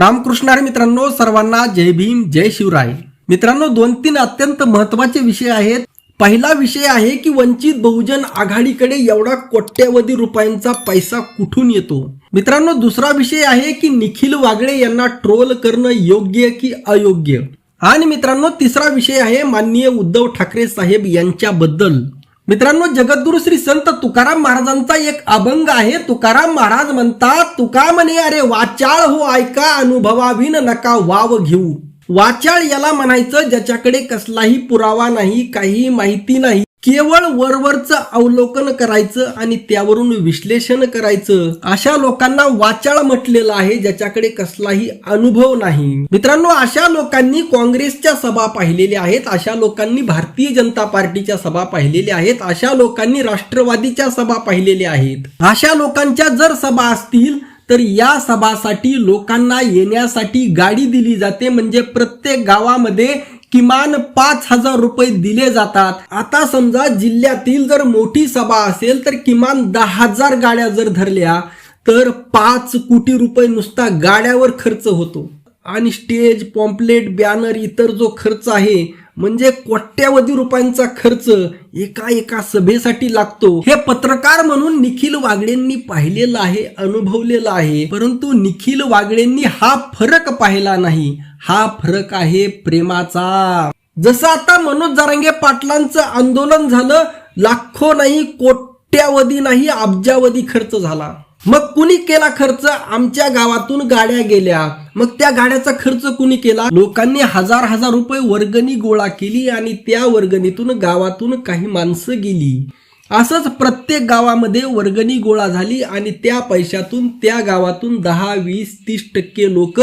रामकृष्णारे मित्रांनो सर्वांना जय भीम जय शिवराय. मित्रांनो दोन तीन अत्यंत महत्त्वाचे विषय आहेत. पहिला विषय आहे की वंचित बहुजन आघाडीकडे एवढा कोट्यवधी रुपयांचा पैसा कुठून येतो? मित्रांनो दुसरा विषय आहे की निखिल वागळे यांना ट्रोल करणं योग्य की अयोग्य? आणि मित्रांनो तिसरा विषय आहे माननीय उद्धव ठाकरे साहेब यांच्याबद्दल. मित्रांनो जगद्गुरु श्री संत तुकाराम महाराजांचा एक अभंग आहे. तुकाराम महाराज म्हणतात तुका म्हणे अरे वाचाळ हो ऐका अनुभवाविन नका वाव घेऊ. वाचाळ याला म्हणायचं ज्याच्याकडे कसलाही पुरावा नाही काही माहिती नाही. केवळ वरवरचं अवलोकन करायचं आणि त्यावरून विश्लेषण करायचं. अशा लोकांना वाचाळ म्हटलेलं आहे ज्याच्याकडे कसलाही अनुभव नाही. मित्रांनो अशा लोकांनी काँग्रेसच्या सभा पाहिलेल्या आहेत अशा लोकांनी भारतीय जनता पार्टीच्या सभा पाहिलेल्या आहेत अशा लोकांनी राष्ट्रवादीच्या सभा पाहिलेल्या आहेत. अशा लोकांच्या जर सभा असतील तर या सभासाठी लोकांना येण्यासाठी गाडी दिली जाते म्हणजे प्रत्येक गावामध्ये किमान पाच हजार रुपये दिले जातात. आता समजा जिल्ह्यातील जर मोठी सभा असेल तर किमान दहा हजार गाड्या जर धरल्या तर पाच कोटी रुपये नुसता गाड्यावर खर्च होतो. आणि स्टेज पॉम्पलेट बॅनर इतर जो खर्च आहे म्हणजे कोट्यावधी रुपयांचा खर्च एका एका सभेसाठी लागतो. हे पत्रकार म्हणून निखिल वागळेंनी पाहिलेलं आहे अनुभवलेलं आहे. परंतु निखिल वागळेंनी हा फरक पाहिला नाही. हा फरक आहे प्रेमाचा. जसं आता मनोज जारंगे पाटलांचं आंदोलन झालं लाखो नाही कोट्यावधी नाही अब्जावधी खर्च झाला. मग कुणी केला खर्च? आमच्या गावातून गाड्या गेल्या. मग त्या गाड्याचा खर्च कुणी केला? लोकांनी हजार हजार रुपये वर्गणी गोळा केली आणि त्या वर्गणीतून गावातून काही माणसं गेली. असंच प्रत्येक गावामध्ये वर्गणी गोळा झाली आणि त्या पैशातून त्या गावातून दहा वीस तीस टक्के लोक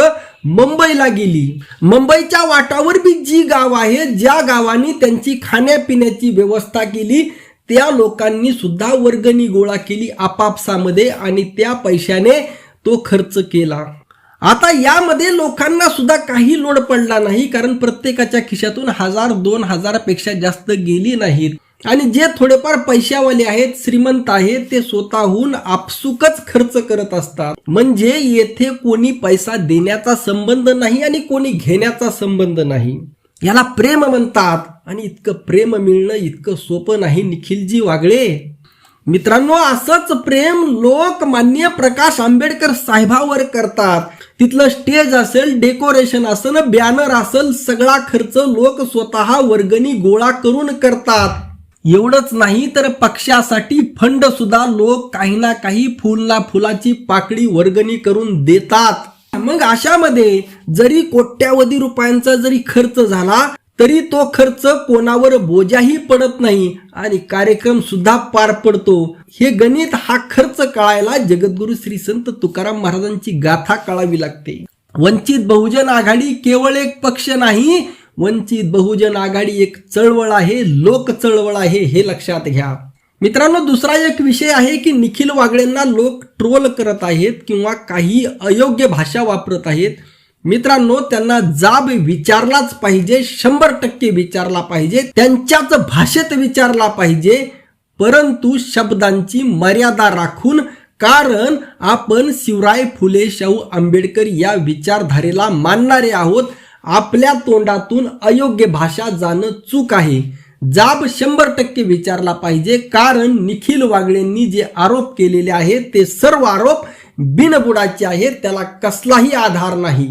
मुंबईला गेली. मुंबईच्या वाटावर बी जी गाव आहे ज्या गावांनी त्यांची खाण्यापिण्याची व्यवस्था केली त्या लोकांनी सुद्धा वर्गणी गोळा केली आपापसामध्ये आणि त्या पैशाने तो खर्च केला. आता यामध्ये लोकांना सुद्धा काही लोड पडला नाही कारण प्रत्येकाच्या खिशातून हजार दोन हजारापेक्षा जास्त गेली नाहीत. आणि जे थोडेफार पैशावाले आहेत श्रीमंत आहेत ते स्वतःहून आपसुकच खर्च करत असतात. म्हणजे येथे कोणी पैसा देण्याचा संबंध नाही आणि कोणी घेण्याचा संबंध नाही. याला प्रेम म्हणतात आणि इतकं प्रेम मिळणं इतकं सोपं नाही निखिलजी वागळे. मित्रांनो असंच प्रेम लोक मान्य प्रकाश आंबेडकर साहेबावर करतात. तिथलं स्टेज असेल डेकोरेशन असेल बॅनर असेल सगळा खर्च लोक स्वतः वर्गणी गोळा करून करतात. एवढंच नाही तर पक्षासाठी फंड सुद्धा लोक काही ना काही फुलना फुलाची पाकळी वर्गणी करून देतात. मग अशामध्ये जरी कोट्यावधी रुपयांचा जरी खर्च झाला तरी तो खर्च कोणावर बोजाही पडत नाही आणि कार्यक्रम सुद्धा पार पडतो. हे गणित हा खर्च कळायला जगद्गुरु श्री संत तुकाराम महाराजांची गाथा कळावी लागते. वंचित बहुजन आघाडी केवळ एक पक्ष नाही वंचित बहुजन आघाडी एक चळवळ आहे लोक चळवळ आहे हे लक्षात घ्या. मित्रांनो दुसरा एक विषय आहे की निखिल वागळेंना लोक ट्रोल करत आहेत किंवा काही अयोग्य भाषा वापरत आहेत. मित्रांनो त्यांना जाब विचारलाच पाहिजे शंभर टक्के विचारला पाहिजे त्यांच्याच भाषेत विचारला पाहिजे परंतु शब्दांची मर्यादा राखून कारण आपण शिवराय फुले शाहू आंबेडकर या विचारधारेला मानणारे आहोत. आपल्या तोंडातून अयोग्य भाषा जाणं चूक आहे. जाब शंभर टक्के विचारला पाहिजे कारण निखिल वागळेंनी जे आरोप केलेले आहेत ते सर्व आरोप बिनबुडाचे आहेत त्याला कसलाही आधार नाही.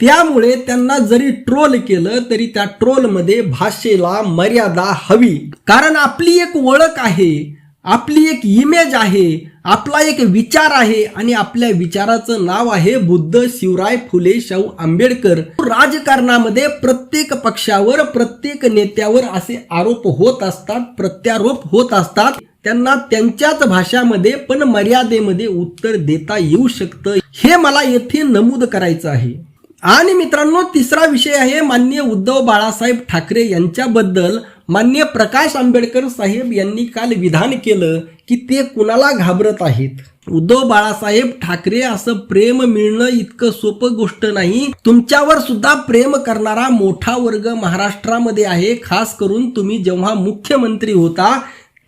त्यामुळे त्यांना जरी ट्रोल केलं तरी त्या ट्रोलमध्ये भाषेला मर्यादा हवी. कारण आपली एक ओळख आहे आपली एक इमेज आहे आपला एक विचार आहे आणि आपल्या विचाराचं नाव आहे बुद्ध शिवराय फुले शाहू आंबेडकर. राजकारणामध्ये प्रत्येक पक्षावर प्रत्येक नेत्यावर असे आरोप होत असतात प्रत्यारोप होत असतात. त्यांना त्यांच्याच भाषामध्ये पण मर्यादेमध्ये उत्तर देता येऊ शकतं. हे मला येथे नमूद करायचं आहे. आणि मित्रांनो तिसरा विषय आहे मान्य उद्धव बाळासाहेब ठाकरे यांच्याबद्दल. मान्य प्रकाश आंबेडकर साहेब यांनी काल विधान केलं की ते कुणाला घाबरत आहेत? उद्धव बाळासाहेब ठाकरे असं प्रेम मिळणं इतकं सोपं गोष्ट नाही. तुमच्यावर सुद्धा प्रेम करणारा मोठा वर्ग महाराष्ट्रामध्ये आहे. खास करून तुम्ही जेव्हा मुख्यमंत्री होता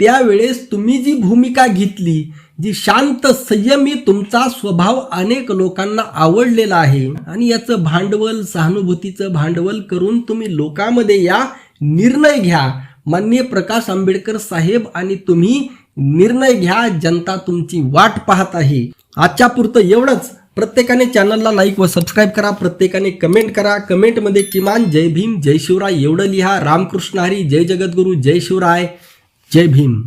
त्यावेळेस तुम्ही जी भूमिका घेतली जी शांत संयमी तुमचा स्वभाव अनेक लोकांना आवडलेला आहे. आणि याचं भांडवल सहानुभूतीचं भांडवल करून तुम्ही लोकांमध्ये या निर्णय घ्या. माननीय प्रकाश आंबेडकर साहेब आणि तुम्ही निर्णय घ्या. जनता तुमची वाट पाहत आहे. आजच्या पुरतं एवढंच. प्रत्येकाने चॅनलला लाईक व सबस्क्राईब करा. प्रत्येकाने कमेंट करा. कमेंटमध्ये किमान जय भीम जय शिवराय एवढं लिहा. रामकृष्ण हरी जय जगद्गुरू जय शिवराय जय भीम.